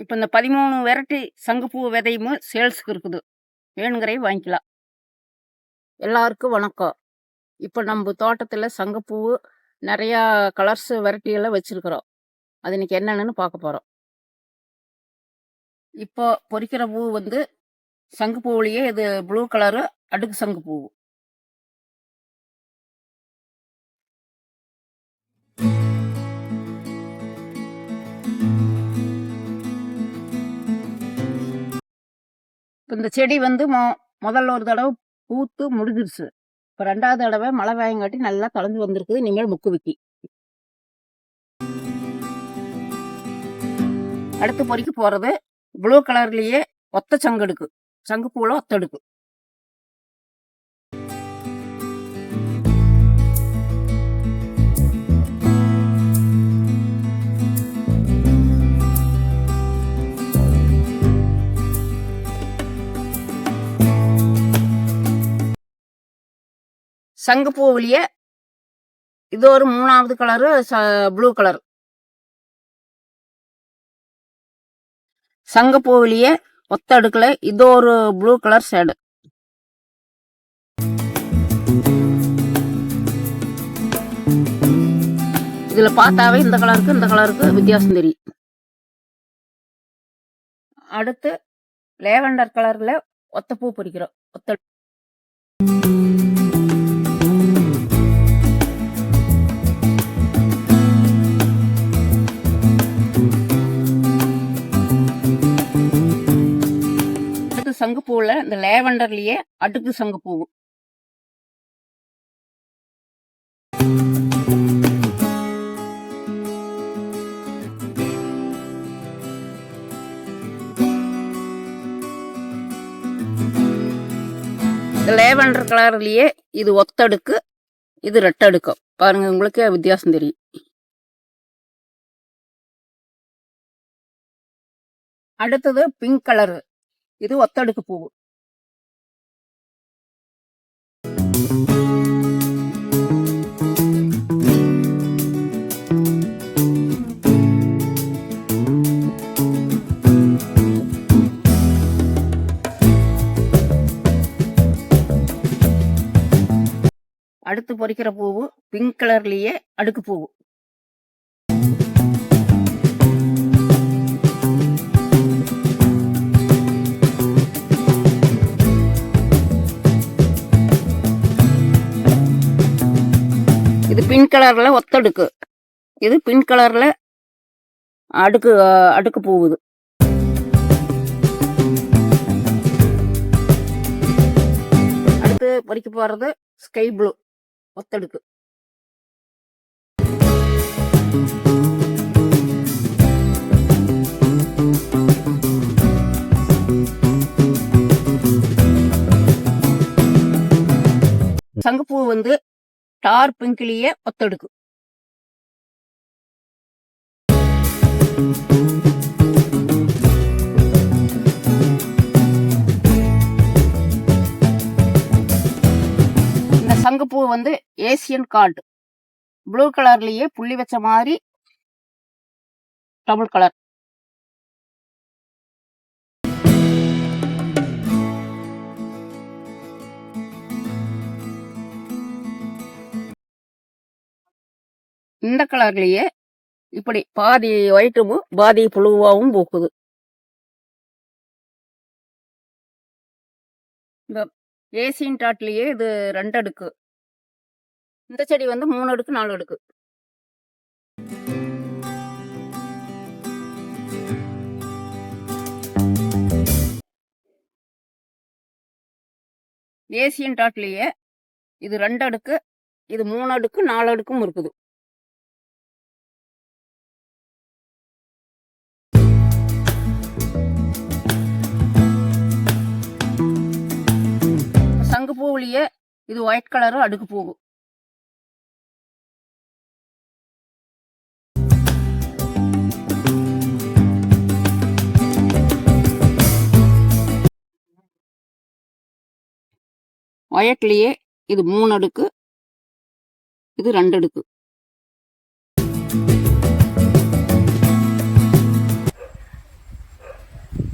இப்போ இந்த பதிமூணு வெரைட்டி சங்குப்பூ விதையும் சேல்ஸுக்கு இருக்குது. வேணுங்கிறே வாங்கிக்கலாம். எல்லாருக்கும் வணக்கம். இப்போ நம்ம தோட்டத்தில் சங்குப்பூ நிறையா கலர்ஸ் வெரைட்டியெல்லாம் வச்சுருக்குறோம். அது இன்னைக்கு என்னென்னு பார்க்க போகிறோம் இப்போ பொறிக்கிற பூ வந்து சங்குப்பூவிலேயே இது ப்ளூ கலரு அடுக்கு சங்குப்பூ. இப்போ இந்த செடி வந்து மொ முதல்ல ஒரு தடவை பூத்து முடிஞ்சிருச்சு. இப்போ ரெண்டாவது தடவை மழை வேயங்காட்டி நல்லா கலந்து வந்திருக்குது இனிமேல் முக்கு விக்கி அடுத்து பொறிக்க போகிறது ப்ளூ கலர்லேயே ஒத்த சங்கு எடுக்கு. சங்கு பூவில் எடுக்கும் சங்குப்பூவிலேயே இது ஒரு மூணாவது கலரு ப்ளூ கலர் சங்குப்பூவிலேயே ஒத்த அடுக்கில் இது ஒரு ப்ளூ கலர் ஷேடு இதுல பார்த்தாவே இந்த கலருக்கு இந்த கலருக்கு வித்தியாசம் தெரியும். அடுத்து லேவண்டர் கலர்ல ஒத்த பூ பொறிக்கிறோம். ஒத்த சங்குப்பூவில் இந்த லேவண்டர்லேயே அடுக்கு சங்குப்பூ. இந்த லேவண்டர் கலர்லயே இது ஒத்தடுக்கு இது ரெட்டடுக்கும் பாருங்க உங்களுக்கே வித்தியாசம் தெரியும். அடுத்தது பிங்க் கலரு. இது ஒத்தடுக்கு பூவு. அடுத்து பொறிக்கிற பூவு பிங்க் கலர்லயே அடுக்கு பூவு. பிங்க் கலர்ல ஒத்தடுக்கு இது பிங்க் கலர்ல அடுக்கு அடுக்கு பூவுது. அடுத்து பொறிக்க போறது ஸ்கை ப்ளூ ஒத்தடுக்கு சங்கப்பூ வந்து டார் பிங்க்லயே ஒத்தடுக்கு. இந்த சங்குப்பூ வந்து ஏசியன் கார்டு. ப்ளூ கலர்லயே புள்ளி வச்ச மாதிரி டபுள் கலர். இந்த கலர்லயே இப்படி பாதி ஒயிட்டும் பாதி புழுவாவும் பூக்குது. இந்த ஏசியன் டாட்லயே இது ரெண்டு அடுக்கு. இந்த செடி வந்து மூணு அடுக்கு நாலு அடுக்கு. ஏசியன் டாட்லயே இது ரெண்டு அடுக்கு இது மூணு அடுக்கு நாலு அடுக்கும் இருக்குது. சங்கு இது ஒயிட் கலரு அடுக்கு போகும் ஒயட்லேயே இது மூணு அடுக்கு. இது ரெண்டு அடுக்கு.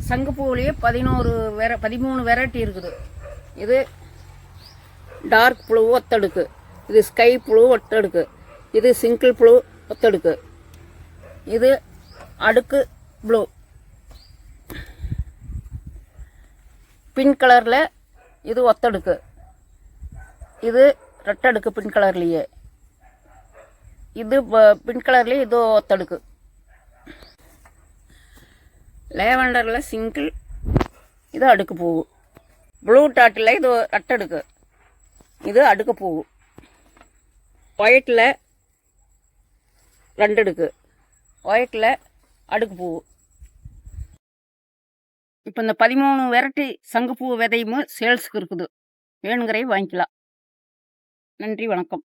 சங்குப்பூவிலேயே பதினோரு வெர பதிமூணு வெரைட்டி இருக்குது. இது டார்க் ப்ளூ ஒத்தடுக்கு. இது ஸ்கை ப்ளூ ஒத்தடுக்கு. இது சிங்கிள் ப்ளூ ஒத்தடுக்கு. இது அடுக்கு ப்ளூ. பிங்க் கலரில் இது ஒத்தடுக்கு. இது ரெட்டடுக்கு பிங்க் கலர்லேயே. இது பிங்க் கலர்லேயே இது ஒத்தடுக்கு. லேவண்டரில் சிங்கிள் இது அடுக்கு பூவு ப்ளூ டாட்டில் இது ரெட்டடுக்கு. இது அடுக்கு பூவு ஒயிட்டில் ரெண்டு அடுக்கு. ஒயிட்டில் அடுக்கு பூவு இப்போ இந்த பதிமூணு வெரைட்டி சங்குப்பூ விதையும் சேல்ஸுக்கு இருக்குது. வேணுங்கிறே வாங்கிக்கலாம். நன்றி வணக்கம்.